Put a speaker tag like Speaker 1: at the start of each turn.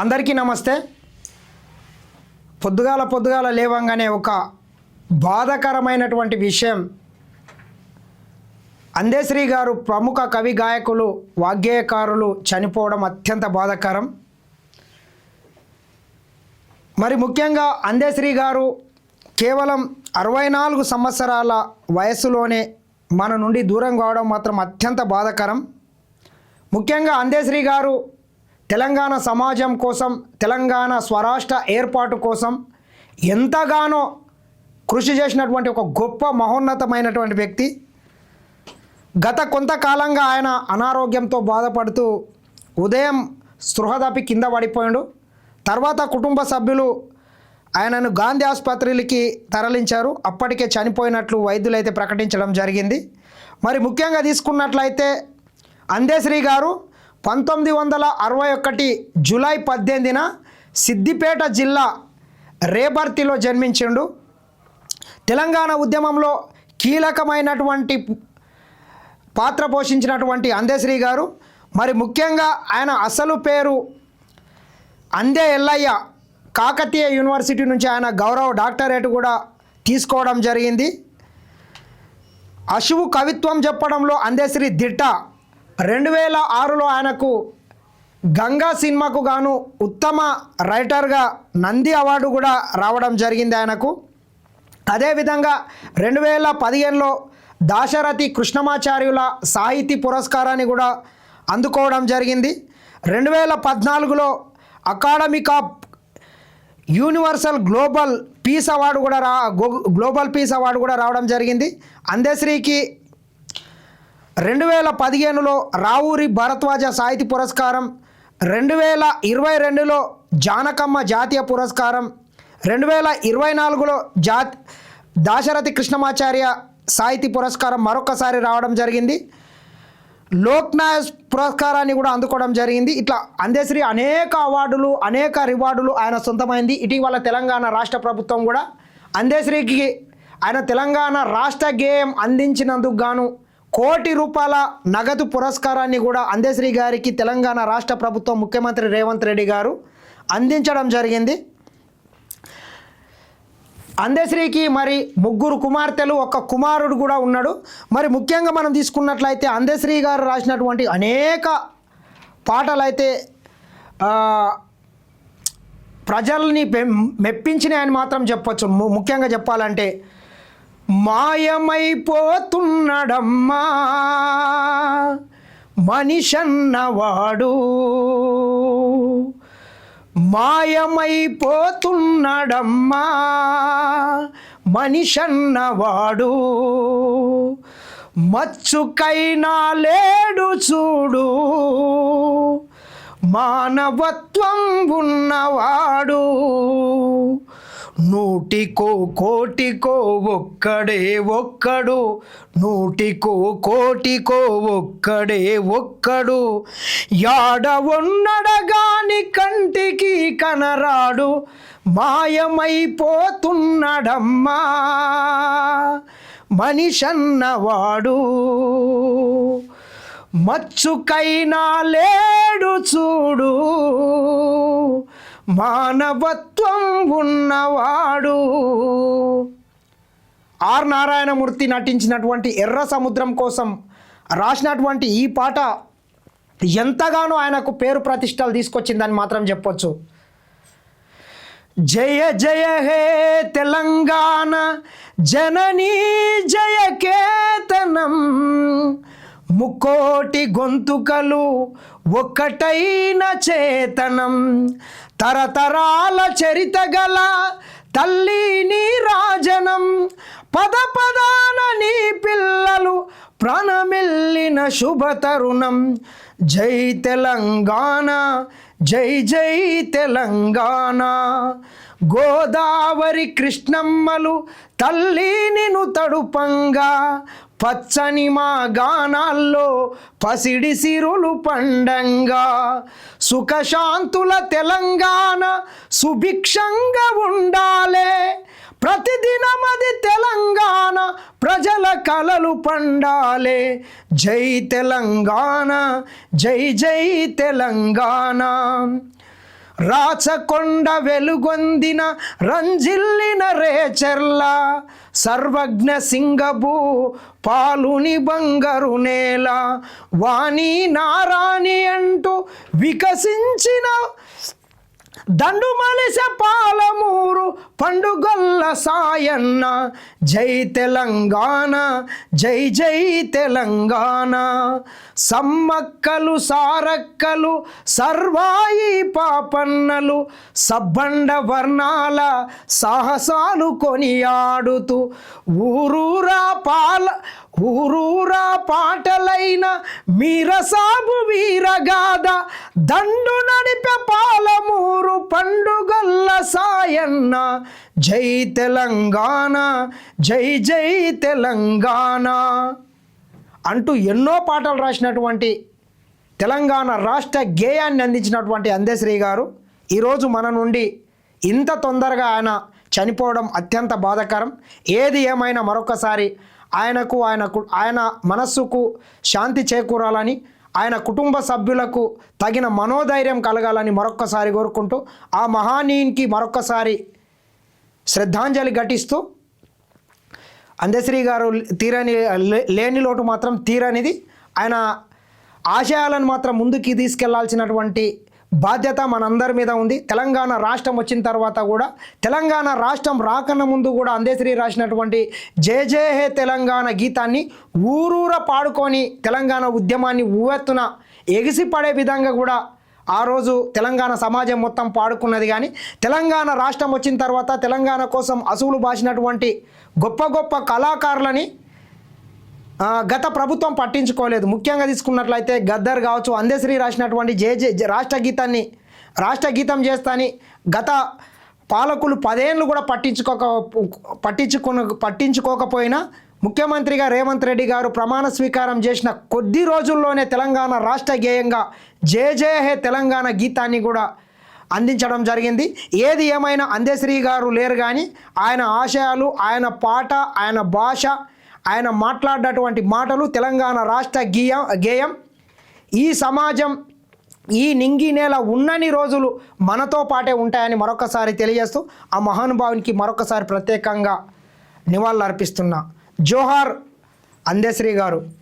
Speaker 1: అందరికీ నమస్తే. పొద్దుగాల పొద్దుగాల లేవంగానే ఒక బాధాకరమైనటువంటి విషయం. అందేశ్రీ గారు ప్రముఖ కవి గాయకులు వాగ్గేయకారులు చనిపోవడం అత్యంత బాధాకరం. మరి ముఖ్యంగా అందేశ్రీ గారు కేవలం అరవై నాలుగు సంవత్సరాల వయస్సులోనే మన నుండి దూరం కావడం మాత్రం అత్యంత బాధాకరం. ముఖ్యంగా అందేశ్రీ గారు తెలంగాణ సమాజం కోసం తెలంగాణ స్వరాష్ట్ర ఏర్పాటు కోసం ఎంతగానో కృషి చేసినటువంటి ఒక గొప్ప మహోన్నతమైనటువంటి వ్యక్తి. గత కొంతకాలంగా ఆయన అనారోగ్యంతో బాధపడుతూ ఉదయం స్పృహ తప్పి కింద పడిపోయాడు. తర్వాత కుటుంబ సభ్యులు ఆయనను గాంధీ ఆసుపత్రికి తరలించారు. అప్పటికే చనిపోయినట్లు వైద్యులు అయితే ప్రకటించడం జరిగింది. మరి ముఖ్యంగా తీసుకున్నట్లయితే అందేశ్రీ గారు పంతొమ్మిది వందల అరవై ఒకటి జూలై పద్దెనిమిదిన సిద్దిపేట జిల్లా రేబర్తిలో జన్మించిండు. తెలంగాణ ఉద్యమంలో కీలకమైనటువంటి పాత్ర పోషించినటువంటి అందేశ్రీ గారు. మరి ముఖ్యంగా ఆయన అసలు పేరు అందే ఎల్లయ్య కాకతీయ యూనివర్సిటీ నుంచి ఆయన గౌరవ డాక్టరేట్ కూడా తీసుకోవడం జరిగింది. అశువు కవిత్వం చెప్పడంలో అందేశ్రీ దిట్ట రెండు వేల ఆరులో ఆయనకు గంగా సినిమాకు గాను ఉత్తమ రైటర్గా నంది అవార్డు కూడా రావడం జరిగింది ఆయనకు. అదేవిధంగా రెండు వేల పదిహేనులో దాశరథి కృష్ణమాచార్యుల సాహితీ పురస్కారాన్ని కూడా అందుకోవడం జరిగింది. రెండు వేల పద్నాలుగులో academic of universal global peace award కూడా రా గో- గ్లోబల్ పీస్ అవార్డు కూడా రావడం జరిగింది. అందశ్రీకి రెండు వేల పదిహేనులో రావూరి భరద్వాజ సాహితీ పురస్కారం రెండు వేల ఇరవై రెండులో జానకమ్మ జాతీయ పురస్కారం రెండు వేల ఇరవై నాలుగులో జాత్ దాశరథి కృష్ణమాచార్య సాహితీ పురస్కారం మరొకసారి రావడం జరిగింది. లోక్నాయక్ పురస్కారాన్ని కూడా అందుకోవడం జరిగింది. ఇట్లా అందేశ్రీ అనేక అవార్డులు అనేక రివార్డులు ఆయన సొంతమైంది. ఇటీవల తెలంగాణ రాష్ట్ర ప్రభుత్వం కూడా అందేశ్రీకి ఆయన తెలంగాణ రాష్ట్ర గేయం అందించినందుకు గాను కోటి రూపాయల నగదు పురస్కారాన్ని కూడా అందేశ్రీ గారికి తెలంగాణ రాష్ట్ర ప్రభుత్వం ముఖ్యమంత్రి రేవంత్ రెడ్డి గారు అందించడం జరిగింది. అందశ్రీకి మరి ముగ్గురు కుమార్తెలు ఒక కుమారుడు కూడా ఉన్నాడు. మరి ముఖ్యంగా మనం తీసుకున్నట్లయితే అందశ్రీ గారు రాసినటువంటి అనేక పాటలు అయితే ప్రజల్ని మెప్పించినాయని మాత్రం చెప్పొచ్చు. ము- ముఖ్యంగా చెప్పాలంటే మాయమైపోతున్నడమ్మా. మనిషన్నవాడు. మాయమైపోతున్నడమ్మా. మనిషన్నవాడు. మచ్చుకైనా లేడు చూడు. మానవత్వం ఉన్నవాడు. నూటికో కోటికో ఒక్కడే ఒక్కడు నూటికో కోటికో ఒక్కడే ఒక్కడు. యాడ ఉన్నడగాని కంటికి కనరాడు మాయమైపోతున్నడమ్మా. మనిషన్నవాడు. మచ్చుకైనా లేడు చూడు. మానవత్వం ఉన్నవాడు. ఆర్ నారాయణమూర్తి నటించినటువంటి ఎర్ర సముద్రం కోసం రాసినటువంటి ఈ పాట ఎంతగానో ఆయనకు పేరు ప్రతిష్టలు తీసుకొచ్చిందని మాత్రం చెప్పొచ్చు. జయ జయ హే తెలంగాణ జననీ జయ కేతనం. ముక్కోటి గొంతుకలు ఒక్కటైన చేతనం. తరతరాల చరిత గల తల్లి నీ రాజనం. పద పదాన నీ పిల్లలు ప్రాణమిల్లిన శుభ తరుణం. జై తెలంగాణ జై జై తెలంగాణ. గోదావరి కృష్ణమ్మలు తల్లి నిను తడుపంగా పచ్చని మా గానాల్లో పసిడి సిరులు పండంగా. సుఖశాంతుల తెలంగాణ సుభిక్షంగా ఉండాలే. ప్రతిదినమది తెలంగాణ ప్రజల కలలు పండాలే. జై తెలంగాణ జై జై తెలంగాణ. రాచకొండ వెలుగొందిన రంజిల్లిన రేచర్ల సర్వజ్ఞ సింగభూ పాలుని బంగారు నేల వాణి నారాణి అంటూ వికసించిన దండు మలిస పాలమూరు పండుగ సాయన్న. జై తెలంగాణ జై జై తెలంగాణ. సమ్మక్కలు సారక్కలు సర్వాయి పాపన్నలు సబ్బండ వర్ణాల సాహసాలు కొనియాడుతూ ఊరూరా పాల ఊరూరా పాటలైన మీరసాబు వీరగాద దండు నడిపే పాలమూరు పండు జయన్న జై తెలంగాణ జై జై తెలంగాణ అంటూ ఎన్నో పాటలు రాసినటువంటి తెలంగాణ రాష్ట్ర గేయాన్ని అందించినటువంటి అందశ్రీ గారు. ఈరోజు మన నుండి ఇంత తొందరగా ఆయన చనిపోవడం అత్యంత బాధాకరం. ఏది ఏమైనా మరొకసారి ఆయనకు ఆయనకు ఆయన మనస్సుకు శాంతి చేకూరాలని ఆయన కుటుంబ సభ్యులకు తగిన మనోధైర్యం కలగాలని మరొక్కసారి కోరుకుంటూ ఆ మహానీయునికి మరొక్కసారి శ్రద్ధాంజలి ఘటిస్తూ అందశ్రీ గారు తీరని లే- లేని లోటు మాత్రం తీరనిది. ఆయన ఆశయాలను మాత్రం ముందుకి తీసుకెళ్ళాల్సినటువంటి బాధ్యత మనందరి మీద ఉంది. తెలంగాణ రాష్ట్రం వచ్చిన తర్వాత కూడా తెలంగాణ రాష్ట్రం రాకన్న ముందు కూడా అందేశ్రీ రాసినటువంటి జే జే హే తెలంగాణ గీతాన్ని ఊరూర పాడుకొని తెలంగాణ ఉద్యమాన్ని ఊవెత్తున ఎగిసిపడే విధంగా కూడా ఆ రోజు తెలంగాణ సమాజం మొత్తం పాడుకున్నది కానీ తెలంగాణ రాష్ట్రం వచ్చిన తర్వాత తెలంగాణ కోసం అసువులు బాసినటువంటి గొప్ప గొప్ప కళాకారులని గత ప్రభుత్వం పట్టించుకోలేదు. ముఖ్యంగా తీసుకున్నట్లయితే గద్దర్ కావచ్చు అందశ్రీ రాసినటువంటి జే జే రాష్ట్ర గీతాన్ని రాష్ట్ర గీతం చేస్తాని గత పాలకులు పదేళ్ళు కూడా పట్టించుకోక పట్టించుకున్న పట్టించుకోకపోయినా ముఖ్యమంత్రిగా రేవంత్ రెడ్డి గారు ప్రమాణ స్వీకారం చేసిన కొద్ది రోజుల్లోనే తెలంగాణ రాష్ట్ర గేయంగా జే జే హే తెలంగాణ గీతాన్ని కూడా అందించడం జరిగింది. ఏది ఏమైనా అందేశ్రీ గారు లేరు కానీ ఆయన ఆశయాలు ఆయన పాట ఆయన భాష ఆయన మాట్లాడినటువంటి మాటలు తెలంగాణ రాష్ట్ర గీయం గేయం. ఈ సమాజం ఈ నింగి నేల ఉన్నని రోజులు మనతో పాటే ఉంటాయని మరొకసారి తెలియజేస్తూ ఆ మహానుభావునికి మరొకసారి ప్రత్యేకంగా నివాళులర్పిస్తున్నా. జోహార్ అందశ్రీ గారు.